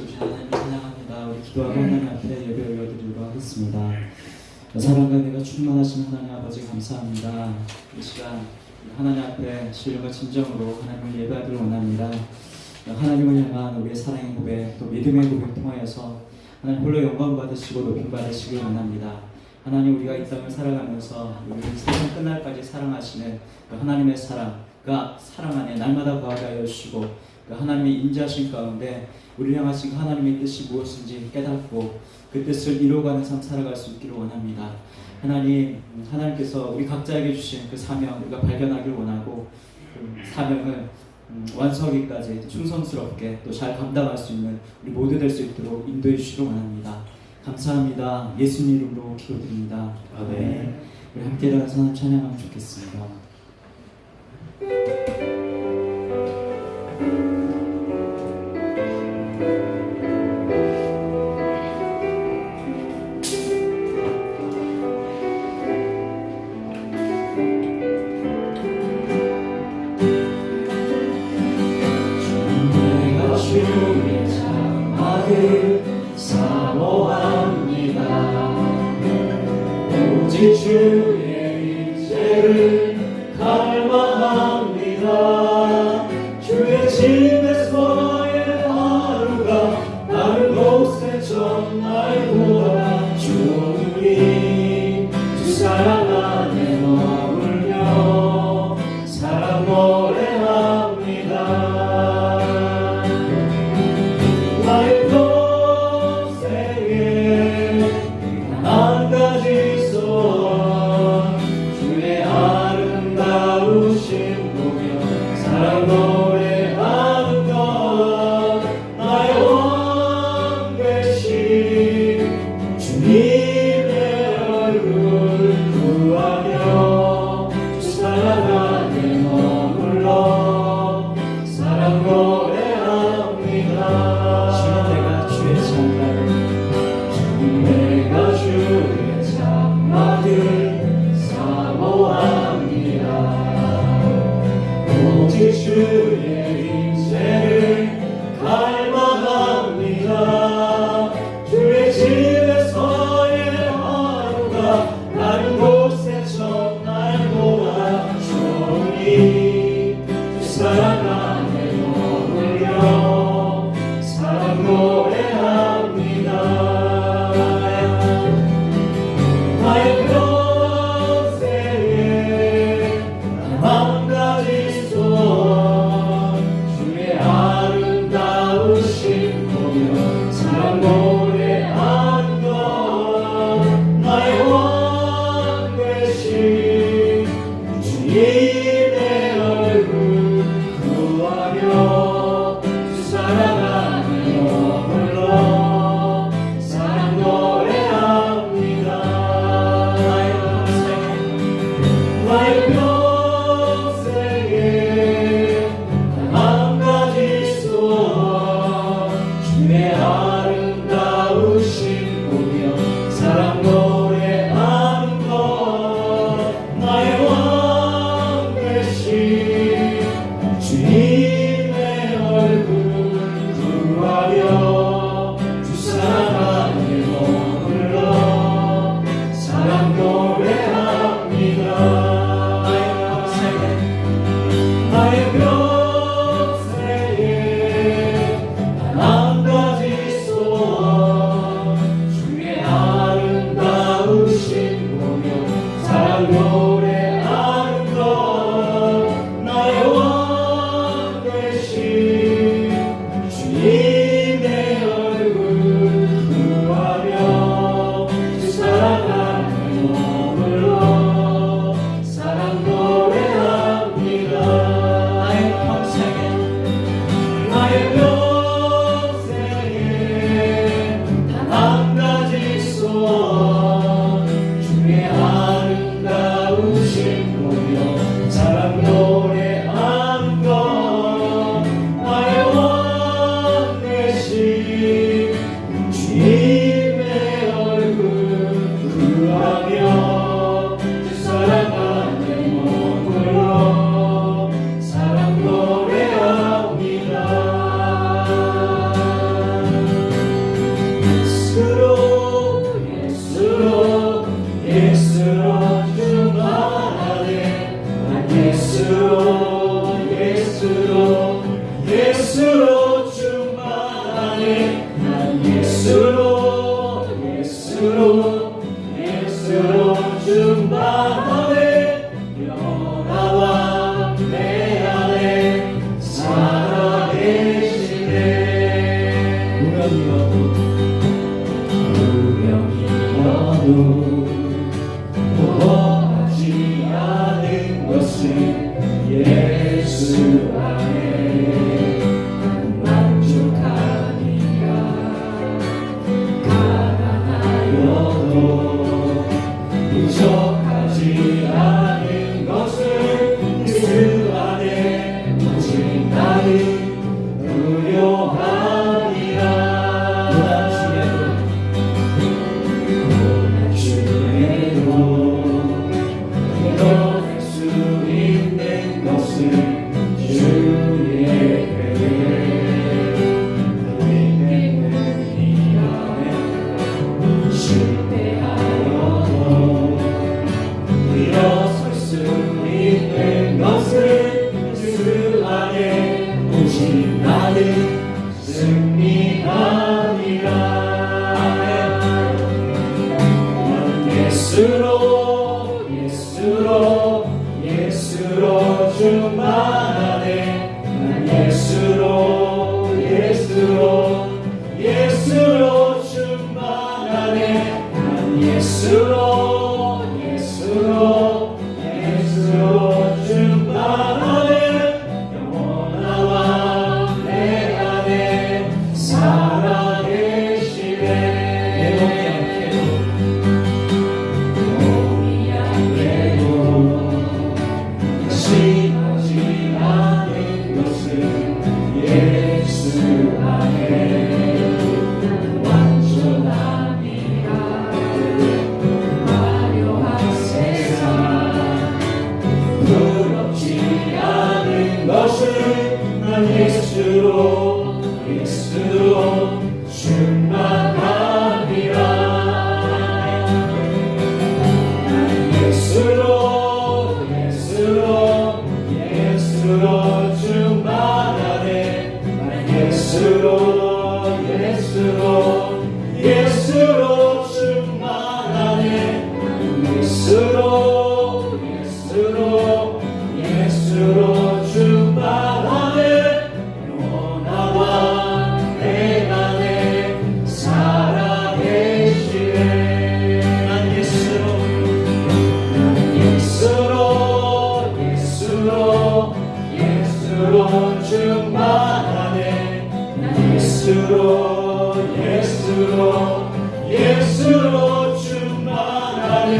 주신 하나님 찬양합니다. 우리 기도하고 하나님 앞에 예배 올려드리도록 하겠습니다. 사랑과 내가 충만하신 하나님 아버지 감사합니다. 이 시간 하나님 앞에 신령과 진정으로 하나님을 예배하기를 원합니다. 하나님을 향한 우리의 사랑의 고백 또 믿음의 고백 통하여서 하나님 홀로 영광 받으시고 높임 받으시길 원합니다. 하나님 우리가 이 땅을 살아가면서 우리를 세상 끝날까지 사랑하시는 그 하나님의 사랑 그 사랑 안에 날마다 거하게 하여 주시고 그 하나님의 인자하신 가운데 우리를 향하신 그 하나님의 뜻이 무엇인지 깨닫고 그 뜻을 이루어가는 삶 살아갈 수 있기를 원합니다. 하나님, 음, 하나님께서 우리 각자에게 주신 그 사명 우리가 발견하길 원하고 그 사명을 음, 완수하기까지 충성스럽게 또 잘 감당할 수 있는 우리 모두 될 수 있도록 인도해 주시길 원합니다. 감사합니다. 예수님 이름으로 기도드립니다. 아멘. 우리 함께 일어나서 찬양하면 좋겠습니다. 주 사 예수로 충만하네. 예수로 예수로 예수로 충만하네.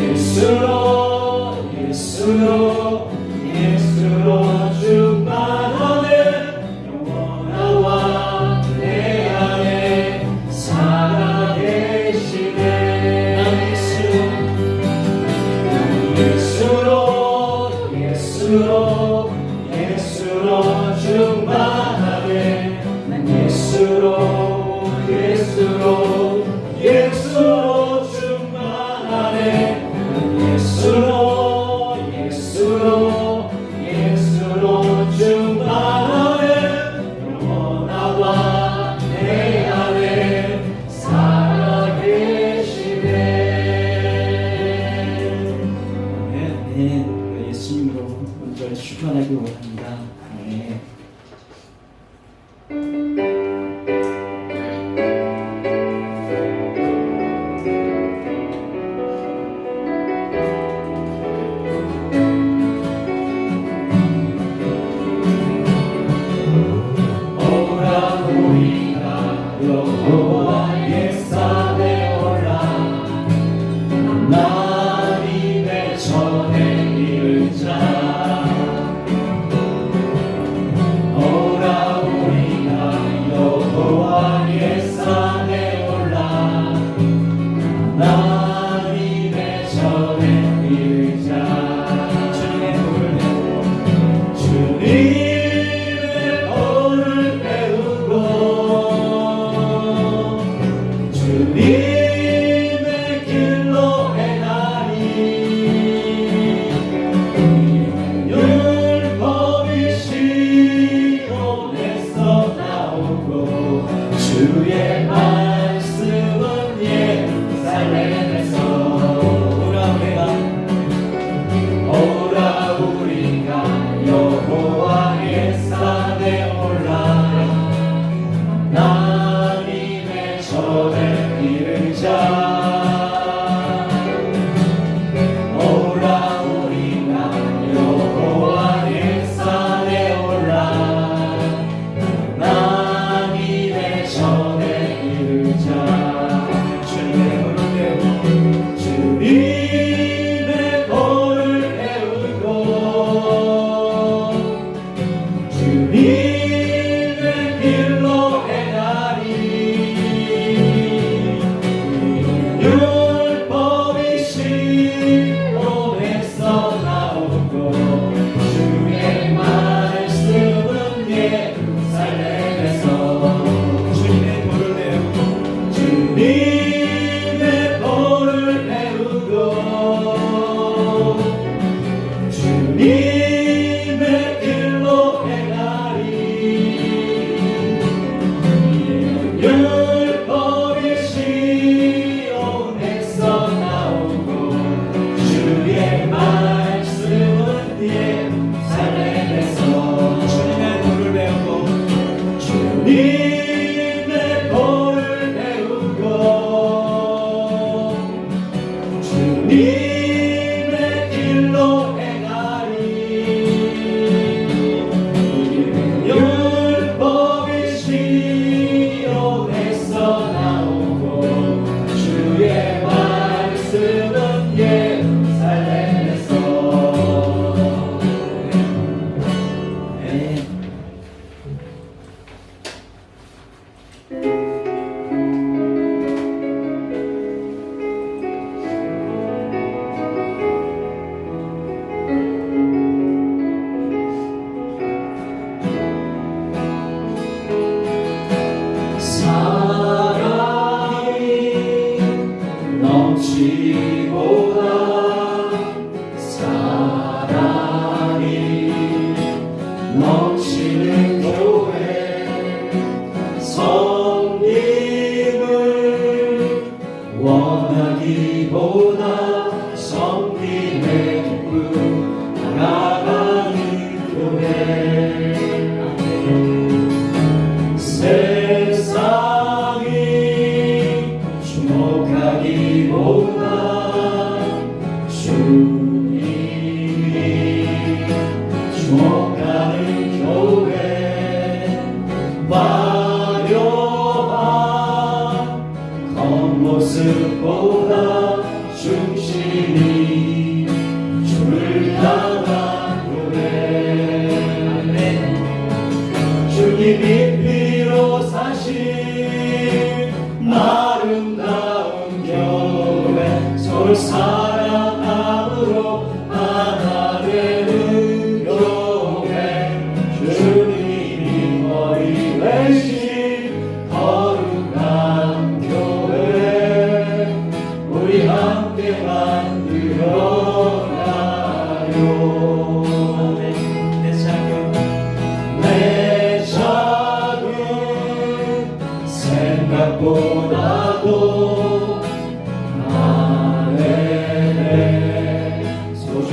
예수로 예수로 예수로 충만하네. 영원하와 내 안에 살아계시네. 예수로 예수로 예수로. 아멘. 예수님으로 먼저 축하하기 원합니다. 아멘. Oh. beber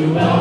you are.